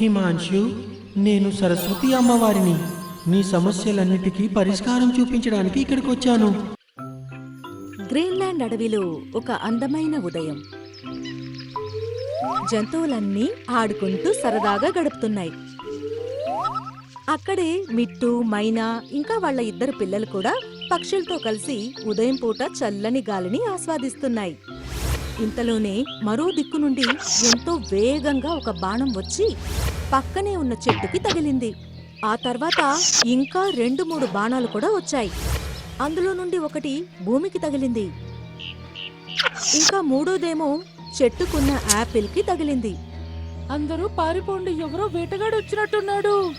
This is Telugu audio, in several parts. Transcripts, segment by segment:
హిమాంశు నేను సరస్వతి అమ్మవారిని. నీ సమస్యలన్నిటికీ పరిష్కారం చూపించడానికి ఇక్కడికి వచ్చాను గ్రీన్లాండ్ అడవిలో ఒక అందమైన ఉదయం. జంతువులన్నీ ఆడుకుంటూ సరదాగా గడుపుతున్నాయి. అక్కడే మిట్టు మైనా ఇంకా వాళ్ళ ఇద్దరు పిల్లలు కూడా పక్షులతో కలిసి ఉదయం పూట చల్లని గాలిని ఆస్వాదిస్తున్నాయి. ఇంతలోనే మరో దిక్కు నుండి ఎంతో వేగంగా ఒక బాణం వచ్చి పక్కనే ఉన్న చెట్టుకి తగిలింది. ఆ తర్వాత ఇంకా రెండు మూడు బాణాలు కూడా వచ్చాయి. అందులో నుండి ఒకటి భూమికి తగిలింది. ఇంకా మూడోదేమో చెట్టుకున్న యాపిల్కి తగిలింది. అందరూ పారిపోండి ఎవరో వేటగాడు వచ్చినట్టున్నాడు.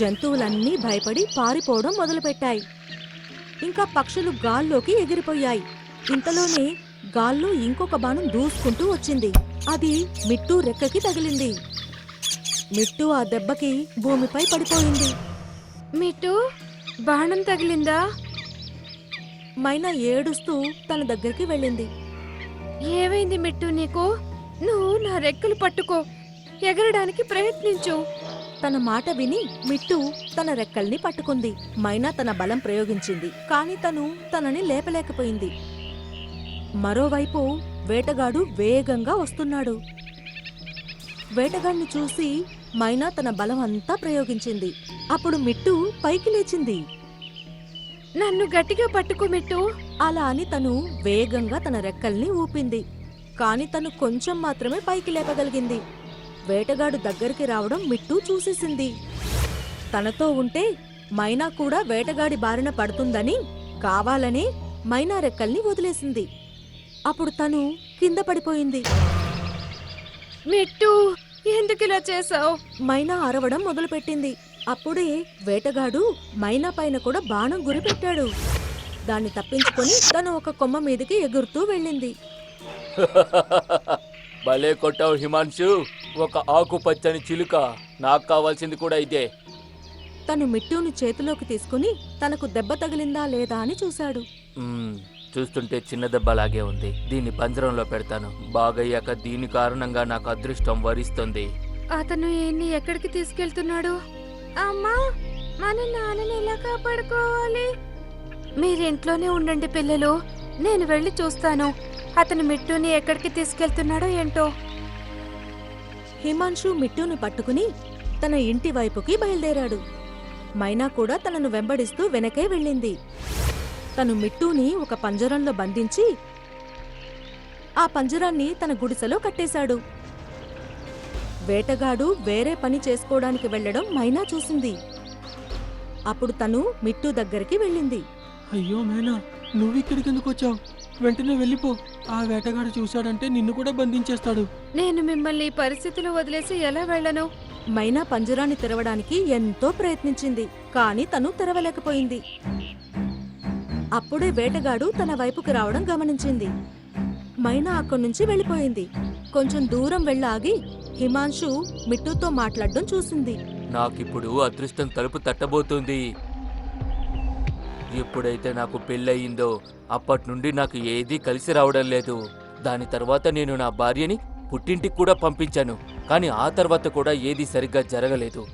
జంతువులన్నీ భయపడి పారిపోవడం మొదలుపెట్టాయి. ఇంకా పక్షులు గాల్లోకి ఎగిరిపోయాయి. ఇంతలోనే గాల్లో ఇంకొక బాణం దూసుకుంటూ వచ్చింది. అది మిట్టు రెక్కకి తగిలింది. మిట్టు ఆ దెబ్బకి భూమిపై పడిపోయింది. మిట్టు బాణం తగిలిందా? మైనా ఏడుస్తూ తన దగ్గరికి వెళ్ళింది. ఏమైంది మిట్టు నీకు? నువ్వు నా రెక్కలు పట్టుకో. ఎగరడానికి ప్రయత్నించు. తన మాట విని మిట్టు తన రెక్కల్ని పట్టుకుంది. మైనా తన బలం ప్రయోగించింది. కాని తను తనని లేపలేకపోయింది. మరోవైపు వేటగాడు వేగంగా వస్తున్నాడు. వేటగాడిని చూసి మైనా తన బలం అంతా ప్రయోగించింది. అప్పుడు మిట్టు పైకి లేచింది. నన్ను గట్టిగా పట్టుకో మిట్టు. అలా అని తను వేగంగా తన రెక్కల్ని ఊపింది. కాని తను కొంచెం మాత్రమే పైకి లేపగలిగింది. వేటగాడు దగ్గరికి రావడం మిట్టు చూసేసింది. తనతో ఉంటే మైనా కూడా వేటగాడి బారిన పడుతుందని కావాలని మైనా రెక్కల్ని వదిలేసింది. అప్పుడు తను కింద పడిపోయింది. మిట్టు ఎందుకు ఇలా చేసావు మైనా అరవడం మొదలుపెట్టింది. అప్పుడే వేటగాడు మైనా పైన కూడా బాణం గురిపెట్టాడు. దాన్ని తప్పించుకొని తను ఒక కొమ్మ మీదకి ఎగురుతూ వెళ్ళింది. భలే కొట్టావు హిమాంశు ఒక ఆకుపచ్చని చిలుక. నాకు కావాల్సింది కూడా ఇదే. తను మిట్టుని చేతిలోకి తీసుకుని తనకు దెబ్బ తగిలిందా లేదా అని చూశాడు. చూస్తుంటే చిన్న దెబ్బలాగే ఉంది. దీన్ని పంజరంలో పెడతాను. బాగయ్యాక దీని కారణంగా నాకు అదృష్టం వరిస్తుంది. అతను ఈయన్ని ఎక్కడికి తీసుకెళ్తున్నాడు? అమ్మా మన నాన్నని ఎలా కాపాడుకోవాలి? మీరింట్లోనే ఉండండి పిల్లలు. నేను వెళ్ళి చూస్తాను. అతను మిట్టుని ఎక్కడికి తీసుకెళ్తున్నాడో ఏంటో. హిమాంశు మిట్టుని పట్టుకుని తన ఇంటి వైపుకి బయలుదేరాడు. మైనా కూడా తనను వెంబడిస్తూ వెనకే వెళ్ళింది. తను మిట్టుని ఒక పంజరంలో బంధించి ఆ పంజరాన్ని తన గుడిసెలో కట్టేశాడు. వేటగాడు వేరే పని చేసుకోవడానికి వెళ్ళడం మైనా చూసింది. అప్పుడు తను మిట్టు దగ్గరికి వెళ్ళింది. అయ్యో మేనా నువ్వు ఇక్కడికి ఎందుకు వచ్చావు? వెంటనే వెళ్ళిపో. ఆ వేటగాడు చూశాడంటే నిన్ను కూడా బంధించేస్తాడు. నేను మిమ్మల్ని ఈ పరిస్థితిలో వదిలేసి ఎలా వెళ్ళను? మైనా పంజరాన్ని తెరవడానికి ఎంతో ప్రయత్నించింది కాని తను తెరవలేకపోయింది. అప్పుడే వేటగాడు తన వైపుకి రావడం గమనించింది. మైనా అక్కడి నుంచి వెళ్ళిపోయింది. కొంచెం దూరం వెళ్ళాగి హిమాంశు మిట్టుతో మాట్లాడడం చూసింది. నాకిప్పుడు అదృష్టం తలుపు తట్టబోతుంది. ఎప్పుడైతే నాకు పెళ్ళయిందో అప్పటి నుండి నాకు ఏదీ కలిసి రావడం లేదు. దాని తర్వాత నేను నా భార్యని పుట్టింటికి కూడా పంపించాను. కానీ ఆ తర్వాత కూడా ఏదీ సరిగ్గా జరగలేదు.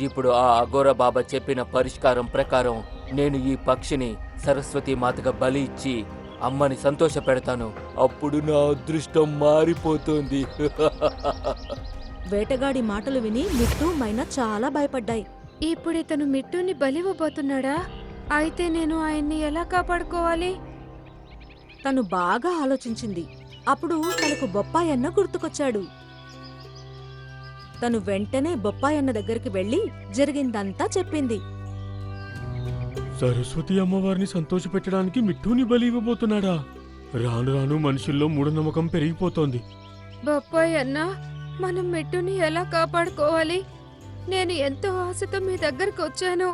ఇప్పుడు ఆ అఘోర బాబా చెప్పిన పరిష్కారం ప్రకారం నేను ఈ పక్షిని సరస్వతి మాతగా బలి ఇచ్చి అమ్మని సంతోష పెడతాను. అప్పుడు నా అదృష్టం మారిపోతుంది. వేటగాడి మాటలు విని మిట్టు మైనా చాలా భయపడ్డాయి. ఇప్పుడు ఇతను మిట్టుని బలివ్వబోతున్నాడా? అయితే నేను ఆయన్ని ఎలా కాపాడుకోవాలి? తను బాగా ఆలోచించింది. అప్పుడు తనకు బొప్పాయన్న గుర్తుకొచ్చాడు. తను వెంటనే బొప్పాయన్న దగ్గరికి వెళ్ళి జరిగిందంతా చెప్పింది. సరస్వతి అమ్మవారిని సంతోషపెట్టడానికి మిట్టుని బలి ఇవ్వబోతున్నాడా రాను రాను మనుషుల్లో మూఢనమ్మకం పెరిగిపోతోంది. బొప్పాయి అన్నా మనం మిట్టుని ఎలా కాపాడుకోవాలి? నేను ఎంతో ఆశతో మీ దగ్గరకు వచ్చాను.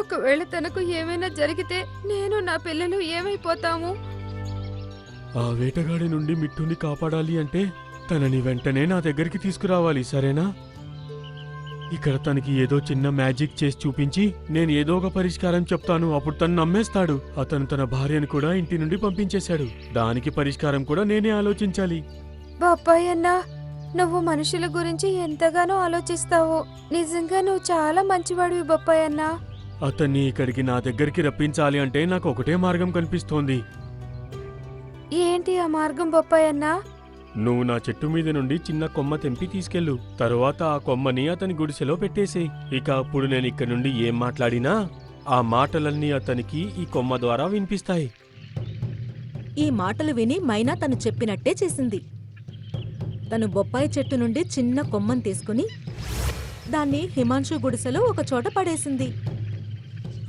ఒకవేళ తనకు ఏమైనా జరిగితే నేను నా పిల్లలు ఏమైపోతాము? ఆ వేటగాడి నుండి మిట్టుని కాపాడాలి అంటే తనని వెంటనే నా దగ్గరికి తీసుకురావాలి సరేనా? ఇక్కడ తనకి ఏదో చిన్న మ్యాజిక్ చేసి చూపించి నేను ఏదో ఒక పరిష్కారం చెప్తాను. అప్పుడు తను నమ్మేస్తాడు. అతను తన భార్యను కూడా ఇంటి నుండి పంపించేశాడు. దానికి పరిష్కారం కూడా నేనే ఆలోచించాలి. బొప్పాయి అన్నా నువ్వు మనుషుల గురించి ఎంతగానో ఆలోచిస్తావు. నిజంగా నువ్వు చాలా మంచివాడివి బొప్పాయి అన్నా. అతన్ని ఇక్కడికి నా దగ్గరికి రప్పించాలి అంటే నాకు ఒకటే మార్గం కనిపిస్తోంది. ఏంటి ఆ మార్గం బొప్పాయి అన్నా? నువ్వు నా చెట్టు మీద నుండి చిన్న కొమ్మ తెంపి తీసుకెళ్ళు. తరువాత ఆ కొమ్మని అతని గుడిసెలో పెట్టేసేయ్. ఇక అప్పుడు నేను ఇక్కడ నుండి ఏం మాట్లాడినా ఆ మాటలన్నీ అతనికి ఈ కొమ్మ ద్వారా వినిపిస్తాయి. ఈ మాటలు విని మైనా తను చెప్పినట్టే చేసింది. తను బొప్పాయి చెట్టు నుండి చిన్న కొమ్మను తీసుకుని దాన్ని హిమాంశు గుడిసెలో ఒక చోట పడేసింది.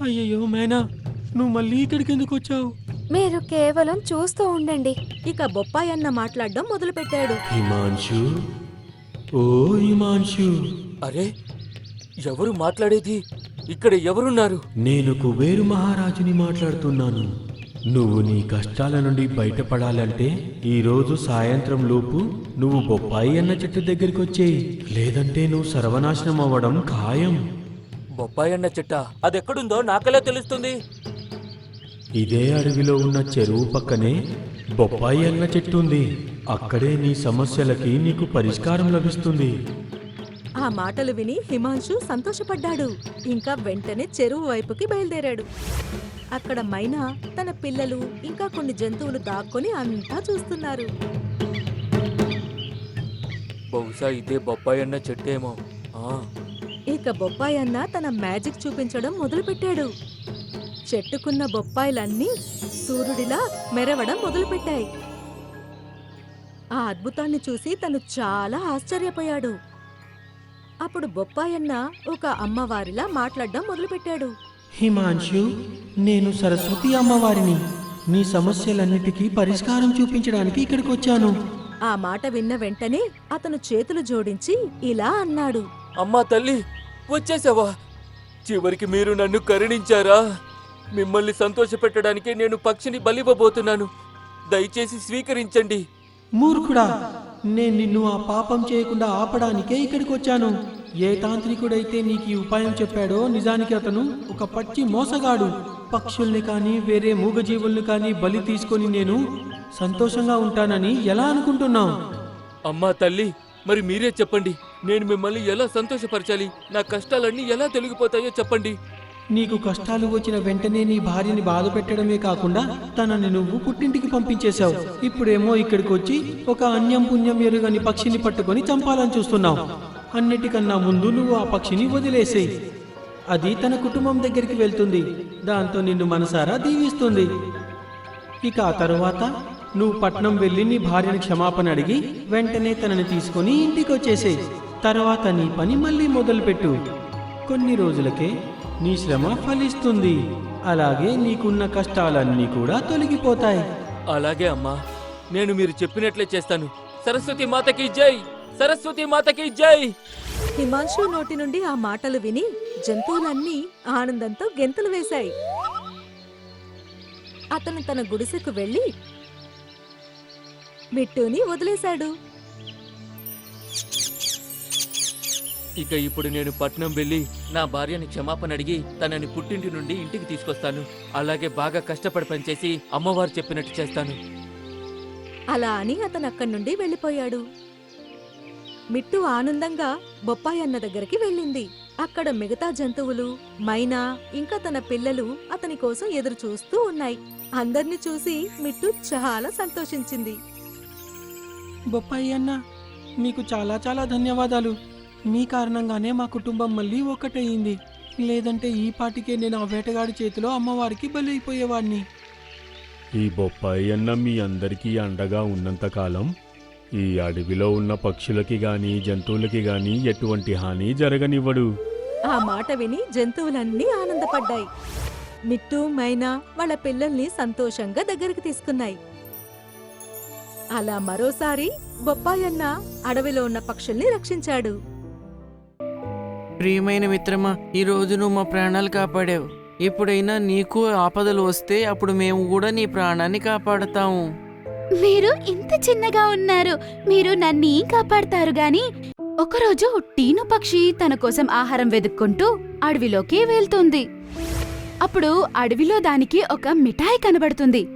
అయ్యయ్యో మేనా నువ్వు మళ్ళీ ఇక్కడికి ఎందుకు వచ్చావు? మీరు కేవలం చూస్తూ ఉండండి. ఇక బొప్పాయి అన్న మాట్లాడడం మొదలుపెట్టాడు. హిమాంశు ఓ హిమాంశు అరే ఎవరు మాట్లాడేది? ఇక్కడ ఎవరున్నారు? నేను కుబేరు మహారాజుని మాట్లాడుతున్నాను. నువ్వు నీ కష్టాల నుండి బయటపడాలంటే ఈ రోజు సాయంత్రం లోపు నువ్వు బొప్పాయి అన్న చెట్టు దగ్గరికి వచ్చేయి. లేదంటే నువ్వు సర్వనాశనం అవ్వడం ఖాయం. బొప్పాయి అన్న చెట్ట? అదెక్కడుందో నాకెలా తెలుస్తుంది? ఇదే అడవిలో ఉన్న చెరువు పక్కనే బొప్పాయి అన్న చెట్టు ఉంది. అక్కడే నీ సమస్యలకి నీకు పరిష్కారం లభిస్తుంది. ఆ మాటలు విని హిమాంశు సంతోషపడ్డాడు. ఇంకా వెంటనే చెరువు వైపుకి బయలుదేరాడు. అక్కడ మైనా తన పిల్లలు ఇంకా కొన్ని జంతువులు దాక్కొని అంతా చూస్తున్నారు. బహుశా ఇదే బొప్పాయి అన్న చెట్టేమో. ఆ. ఇక బొప్పాయి అన్న తన మ్యాజిక్ చూపించడం మొదలుపెట్టాడు. చెట్టుకున్న బొప్పాయిలన్నీ సూర్యుడిలా మెరవడం మొదలుపెట్టాయి. ఆ అద్భుతాన్ని చూసి తను చాలా ఆశ్చర్యపోయాడు. అప్పుడు బొప్పాయన్న ఒక అమ్మవారిలా మాట్లాడడం మొదలుపెట్టాడు. హిమాంశు నేను సరస్వతి అమ్మవారిని. నీ సమస్యలన్నిటికీ పరిష్కారం చూపించడానికి ఇక్కడికి వచ్చాను ఆ మాట విన్న వెంటనే అతను చేతులు జోడించి ఇలా అన్నాడు. అమ్మా తల్లి వచ్చేసావా? చివరికి మీరు నన్ను కరుణించారా? మిమ్మల్ని సంతోషపెట్టడానికి నేను పక్షిని బలివ్వబోతున్నాను. దయచేసి స్వీకరించండి. మూర్ఖుడా నేను నిన్ను ఆ పాపం చేయకుండా ఆపడానికే ఇక్కడికి వచ్చాను ఏ తాంత్రికుడైతే నీకు ఈ ఉపాయం చెప్పాడో నిజానికి అతను ఒక పచ్చి మోసగాడు. పక్షుల్ని కానీ వేరే మూగజీవుల్ని కానీ బలి తీసుకొని నేను సంతోషంగా ఉంటానని ఎలా అనుకుంటున్నావు? అమ్మా తల్లి మరి మీరే చెప్పండి. నేను మిమ్మల్ని ఎలా సంతోషపరచాలి? నా కష్టాలన్నీ ఎలా తొలగిపోతాయో చెప్పండి. నీకు కష్టాలు వచ్చిన వెంటనే నీ భార్యని బాధ పెట్టడమే కాకుండా తనని నువ్వు పుట్టింటికి పంపించేశావు. ఇప్పుడేమో ఇక్కడికి వచ్చి ఒక అన్యం పుణ్యం ఎరుగని పక్షిని పట్టుకొని చంపాలని చూస్తున్నావు. అన్నిటికన్నా ముందు నువ్వు ఆ పక్షిని వదిలేసేయి. అది తన కుటుంబం దగ్గరికి వెళ్తుంది. దాంతో నిన్ను మనసారా దీవిస్తుంది. ఇక ఆ తరువాత నువ్వు పట్నం వెళ్ళి నీ భార్యని క్షమాపణ అడిగి వెంటనే తనని తీసుకొని ఇంటికి వచ్చేసేయి తర్వాత నీ పని మళ్ళీ మొదలుపెట్టు. కొన్ని రోజులకే నీ శ్రమ ఫలిస్తుంది. అలాగే నీకున్న కష్టాలన్నీ కూడా తొలగిపోతాయి. అలాగే అమ్మా. నేను మీరు చెప్పినట్లే చేస్తాను. సరస్వతి మాతకి జై! సరస్వతి మాతకి జై! హిమాంశు నోటి నుండి ఆ మాటలు విని జంతువులన్నీ ఆనందంతో గెంతులు వేశాయి. అతను తన గుడిసెకు వెళ్ళి మిట్టుని వదిలేశాడు. ఇక ఇప్పుడు నేను పట్నం వెళ్ళి నా భార్యని క్షమాపణ అడిగి తనని పుట్టింటి నుండి ఇంటికి తీసుకొస్తాను. అలాగే బాగా కష్టపడి పనిచేసి అమ్మవారు చెప్పినట్టు చేస్తాను. అలా అని అతను అక్కడి నుండి వెళ్ళిపోయాడు. మిట్టు ఆనందంగా బొప్పాయి అన్న దగ్గరికి వెళ్ళింది. అక్కడ మిగతా జంతువులు మైనా ఇంకా తన పిల్లలు అతని కోసం ఎదురు చూస్తూ ఉన్నాయి. అందర్నీ చూసి మిట్టు చాలా సంతోషించింది. బొప్పాయి అన్న మీకు చాలా చాలా ధన్యవాదాలు. మీ కారణంగానే మా కుటుంబం మళ్ళీ ఒక్కటయింది లేదంటే ఈ పాటికే నేను ఆ వేటగాడి చేతిలో అమ్మవారికి బలైపోయేవాడిని ఈ బొప్పాయి అన్న మీ అందరికీ అండగా ఉన్నంతకాలం ఈ అడవిలో ఉన్న పక్షులకి గాని జంతువులకి గాని ఎటువంటి హాని జరగనివ్వడు. ఆ మాట విని జంతువులన్నీ ఆనందపడ్డాయి. మిట్టు మైనా వాళ్ళ పిల్లల్ని సంతోషంగా దగ్గరికి తీసుకున్నాయి. అలా మరోసారి బొప్పాయన్న అడవిలో ఉన్న పక్షుల్ని రక్షించాడు. ప్రియమైన మిత్రమా ఈరోజు నువ్వు మా ప్రాణాలు కాపాడావు. ఎప్పుడైనా నీకు ఆపదలు వస్తే అప్పుడు మేము కూడా నీ ప్రాణాన్ని కాపాడతాము. మీరు ఇంత చిన్నగా ఉన్నారు. మీరు నన్నేం కాపాడతారు గాని? ఒకరోజు టీను పక్షి తన కోసం ఆహారం వెతుక్కుంటూ అడవిలోకి వెళ్తుంది. అప్పుడు అడవిలో దానికి ఒక మిఠాయి కనబడుతుంది.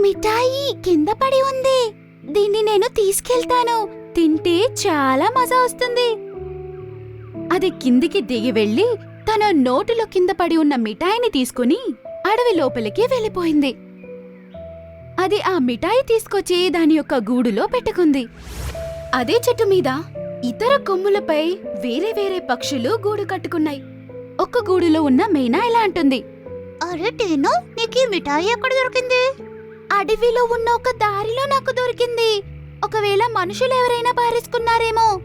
మిఠాయి కింద పడి ఉంది. దీన్ని నేను తీసుకెళ్తాను. తింటే చాలా మజా వస్తుంది. అది కిందికి దిగి వెళ్ళి తన నోటిలో కింద పడి ఉన్న మిఠాయిని తీసుకుని అడవి లోపలికి వెళ్ళిపోయింది. అది ఆ మిఠాయి తీసుకొచ్చి దాని యొక్క గూడులో పెట్టుకుంది. అదే చెట్టు మీద ఇతర కొమ్ములపై వేరే వేరే పక్షులు గూడు కట్టుకున్నాయి. ఒక్క గూడులో ఉన్న మీనా ఇలా అంటుంది. అరే టీను నీకు ఈ మిఠాయి ఎక్కడ దొరికింది? అడవిలో ఉన్న ఒక దారిలో నాకు దొరికింది. ఒకవేళ మనుషులు ఎవరైనా పారేసుకున్నారేమో.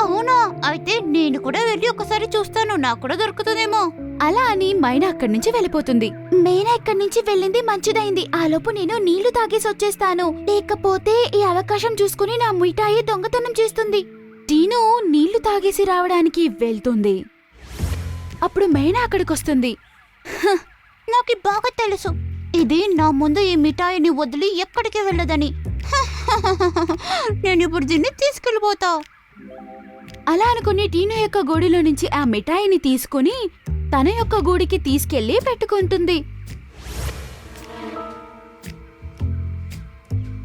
అవునా? అయితే నేను కూడా వెళ్ళి ఒకసారి చూస్తాను. నాకు కూడా దొరుకుతుందేమో. అలా అని మైనా అక్కడి నుంచి వెళ్ళిపోతుంది. మైనా ఇక్కడి నుంచి వెళ్ళింది మంచిదైంది. ఆలోపు నేను నీళ్ళు తాగేసి వచ్చేస్తాను. లేకపోతే ఈ అవకాశం చూసుకుని నా మిఠాయి దొంగతనం చేస్తుంది. టీను నీళ్ళు తాగేసి రావడానికి వెళ్తుంది. అప్పుడు మేనా అక్కడికొస్తుంది. నాకు బాగా తెలుసు. ఇది నా ముందు ఈ మిఠాయిని వదిలి ఎక్కడికి వెళ్ళదని. నేను ఇప్పుడు దీన్ని తీసుకెళ్ళిపోతా. అలా అనుకుని టీను యొక్క గూడిలో నుంచి ఆ మిఠాయిని తీసుకుని తన యొక్క గూడికి తీసుకెళ్ళి పెట్టుకుంటుంది.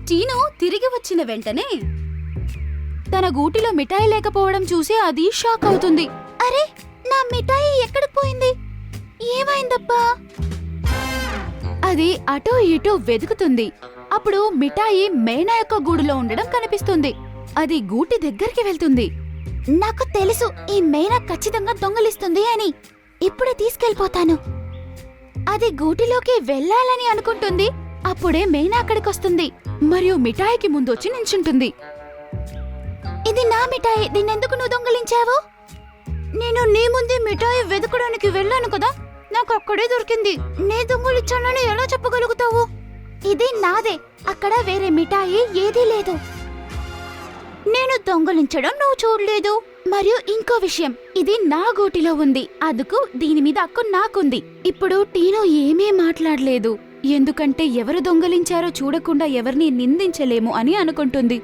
టీను తిరిగి వచ్చిన వెంటనే తన గూటిలో మిఠాయి లేకపోవడం చూసి అది షాక్ అవుతుంది. అరే నా మిఠాయి ఎక్కడ పోయింది? ఏమైందబ్బా? అది అటూ ఇటూ వెతుకుతుంది. అప్పుడు మిఠాయి మేనా యొక్క గూడులో ఉండడం కనిపిస్తుంది. అది గూటి దగ్గరికి వెళ్తుంది. నాకు తెలుసు ఈ మేనా ఖచ్చితంగా దొంగలిస్తుంది అని. ఇప్పుడే తీసుకెళ్ళిపోతాను. అది గూటిలోకి వెళ్ళాలని అనుకుంటుంది. అప్పుడే మేనా అక్కడికొస్తుంది. మరియు మిఠాయికి ముందొచ్చి నించుంటుంది. ఇది నా మిఠాయి దీన్నెందుకు నువ్వు దొంగలించావు? నేను నీ ముందే మిఠాయి వెతకడానికి వెళ్ళాను కదా నాకు అక్కడే దొరికింది. నే దొంగలిచ్చానని ఎలా చెప్పగలుగుతావు? ఇది నాదే. అక్కడ వేరే మిఠాయి ఏదీ లేదు. నేను దొంగలించడం నువ్వు చూడలేదు. మరియు ఇంకో విషయం ఇది నా గూటిలో ఉంది. అందుకు దీని మీద హక్కు నాకుంది. ఇప్పుడు టీను ఏమీ మాట్లాడలేదు. ఎందుకంటే ఎవరు దొంగలించారో చూడకుండా ఎవరిని నిందించలేము అని అనుకుంటుంది.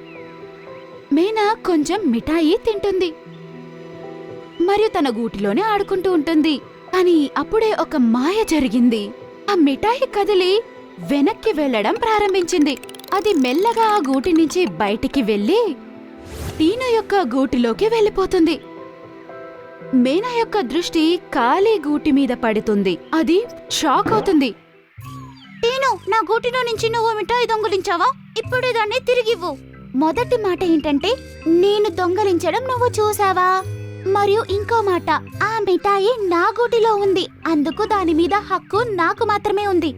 మేనా కొంచెం మిఠాయి తింటుంది. మరియు తన గూటిలోనే ఆడుకుంటూ ఉంటుంది. కానీ అప్పుడే ఒక మాయ జరిగింది. ఆ మిఠాయి కదిలి వెనక్కి వెళ్ళడం ప్రారంభించింది. అది మెల్లగా ఆ గూటి నుంచి బయటికి వెళ్ళి టీను యొక్క గూటిలోకి వెళ్ళిపోతుంది. మేనా యొక్క దృష్టి ఖాళీ గూటి మీద పడుతుంది. అది షాక్ అవుతుంది. టీను నా గూటిలో నుంచి నువ్వు మిఠాయి దొంగలించావా? ఇప్పుడే దాన్ని తిరిగివ్వు. మొదటి మాట ఏంటంటే నేను దొంగలించడం నువ్వు చూసావా? మరియు ఇంకో మాట ఆ మిఠాయి నా గూటిలో ఉంది. అందుకు దాని మీద హక్కు నాకు మాత్రమే ఉంది.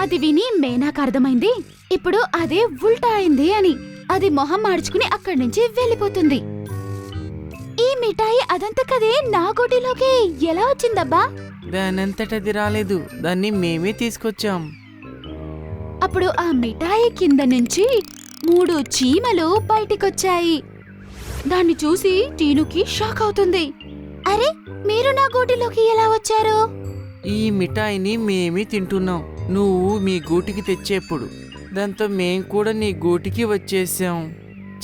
అది విని మేనాకు అర్థమైంది. ఇప్పుడు అదే ఉల్టా అయింది అని. అది మొహం మార్చుకుని అక్కడి నుంచి వెళ్ళిపోతుంది. ఈ మిఠాయి అదంతకదే నా గూటిలోకి. ఎలా వచ్చిందబ్బా? దానంతటది రాలేదు. దాన్ని మేమే తీసుకొచ్చాం. అప్పుడు ఆ మిఠాయి కింద నుంచి మూడు చీమలు బయటికొచ్చాయి. దాన్ని చూసి టీనుకి షాక్ అవుతుంది. అరే మీరు నా గూటిలోకి ఎలా వచ్చారు? ఈ మిఠాయిని మేమే తింటున్నాం. నువ్వు మీ గూటికి తెచ్చేప్పుడు. దాంతో మేం కూడా నీ గూటికి వచ్చేసాం.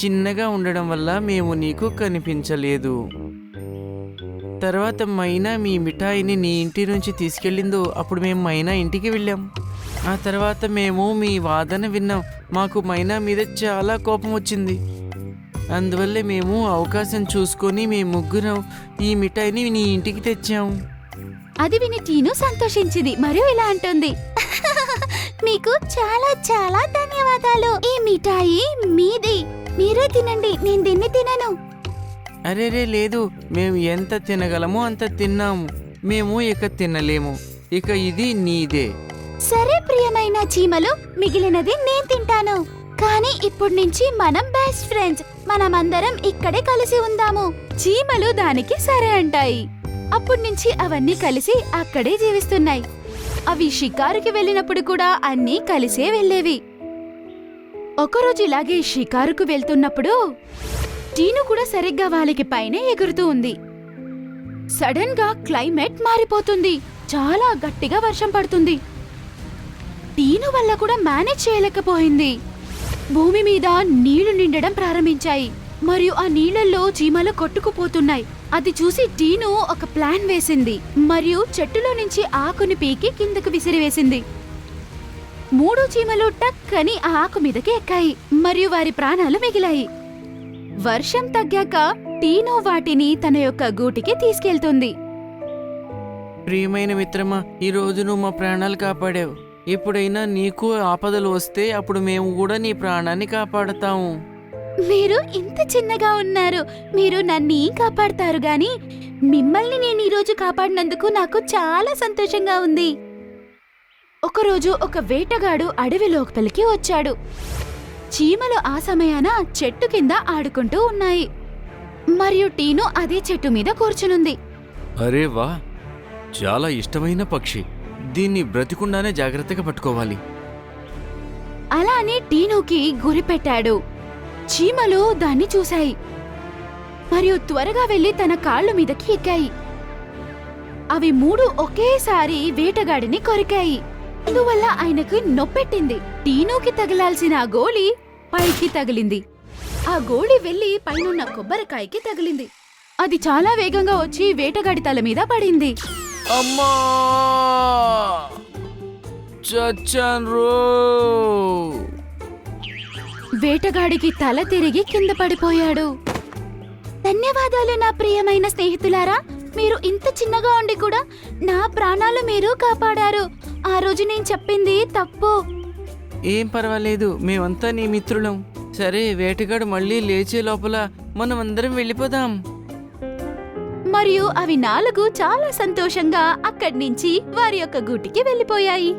చిన్నగా ఉండడం వల్ల మేము నీకు కనిపించలేదు. తర్వాత మైనా మీ మిఠాయిని నీ ఇంటి నుంచి తీసుకెళ్ళిందో అప్పుడు మేము మైనా ఇంటికి వెళ్ళాం. ఆ తర్వాత మేము మీ వాదన విన్నాం. మాకు మైనా మీద చాలా కోపం వచ్చింది. అందువల్లే మేము అవకాశం చూసుకొని మీ ముగ్గురం ఈ మిఠాయిని నీ ఇంటికి తెచ్చాము అది విని టీను సంతోషించింది. మరియు ఇలా అంటుంది. మీకు చాలా చాలా ధన్యవాదాలు. ఈ మిఠాయి మీది. మీరే తినండి. నేను దీన్ని తినను. అరేరే లేదు. మేము ఎంత తినగలమో అంత తిన్నాము. మేము ఇక తినలేము. ఇక ఇది నీదే. సరే ప్రియమైన చీమలు మిగిలినది నేను తింటాను. కానీ ఇప్పటి నుంచి మనం బెస్ట్ ఫ్రెండ్స్ మనమందరం ఇక్కడే కలిసి ఉందాము. చీమలు దానికి సరే అంటాయి. అప్పటి నుంచి అవన్నీ కలిసి అక్కడే జీవిస్తున్నాయి. అవి షికారుకి వెళ్ళినప్పుడు కూడా అన్నీ కలిసే వెళ్ళేవి. ఒకరోజు ఇలాగే షికారుకు వెళ్తున్నప్పుడు టీను కూడా సరిగ్గా వాళ్ళకి పైనే ఎగురుతూ ఉంది. సడన్గా క్లైమేట్ మారిపోతుంది. చాలా గట్టిగా వర్షం పడుతుంది. టీను వల్ల కూడా మేనేజ్ చేయలేకపోయింది. భూమి మీద నీళ్ళు నిండడం ప్రారంభించాయి. మరియు ఆ నీళ్ళలో చీమలు కొట్టుకుపోతున్నాయి. అది చూసి టీను ఒక ప్లాన్ వేసింది. మరియు చెట్టులో నుంచి ఆకుని పీకి కిందకు విసిరివేసింది మూడు చీమలు టక్కని ఆ ఆకు మీదకి ఎక్కాయి. మరియు వారి ప్రాణాలు మిగిలాయి. వర్షం తగ్గాక టీను వాటిని తన యొక్క గూటికి తీసుకెళ్తుంది. ప్రియమైన మిత్రమా ఈ రోజు నువ్వు మా ప్రాణాలు కాపాడావు. ఎప్పుడైనా నీకు ఆపదలు వస్తే అప్పుడు మేము కూడా నీ ప్రాణాన్ని కాపాడతాము. మీరు ఇంత చిన్నగా ఉన్నారు. మీరు నన్ను కాపాడతారు గాని? మిమ్మల్ని నేను ఈరోజు కాపాడినందుకు నాకు చాలా సంతోషంగా ఉంది. ఒకరోజు ఒక వేటగాడు అడవి లోపలికి వచ్చాడు. చీమలు ఆ సమయాన చెట్టు కింద ఆడుకుంటూ ఉన్నాయి. మరియు టీను అదే చెట్టు మీద కూర్చునుంది. అరే వా! చాలా ఇష్టమైన పక్షి. దీన్ని బ్రతికుండానే జాగ్రత్తగా పట్టుకోవాలి. అలా అని టీనుకి గురి పెట్టాడు. చీమలు దాన్ని చూశాయి. మరియు త్వరగా వెళ్ళి తన కాళ్ళు మీదకి ఎక్కాయి. అవి మూడు ఒకేసారి వేటగాడిని కొరికాయి. అందువల్ల ఆయనకు నొప్పెట్టింది. టీనుకి తగిలాల్సిన ఆ గోళి పైకి తగిలింది. ఆ గోళి వెళ్ళి పైనున్న కొబ్బరికాయకి తగిలింది. అది చాలా వేగంగా వచ్చి వేటగాడి తల మీద పడింది. అమ్మా! చచ్చాను రో వేటగాడికి తల తిరిగి కింద పడిపోయాడు. ధన్యవాదాలు నా ప్రియమైన స్నేహితులారా. మీరు ఇంత చిన్నగా ఉండి కూడా నా ప్రాణాలు మీరు కాపాడారు. ఆ రోజు నేను చెప్పింది తప్పు. ఏం పర్వాలేదు మేమంతా నీ మిత్రులం. సరే వేటగాడు మళ్ళీ లేచే లోపల మనం అందరం వెళ్ళిపోదాం. మరియు అవి నాలుగు చాలా సంతోషంగా అక్కడి నుంచి వారి యొక్క గూటికి వెళ్ళిపోయాయి.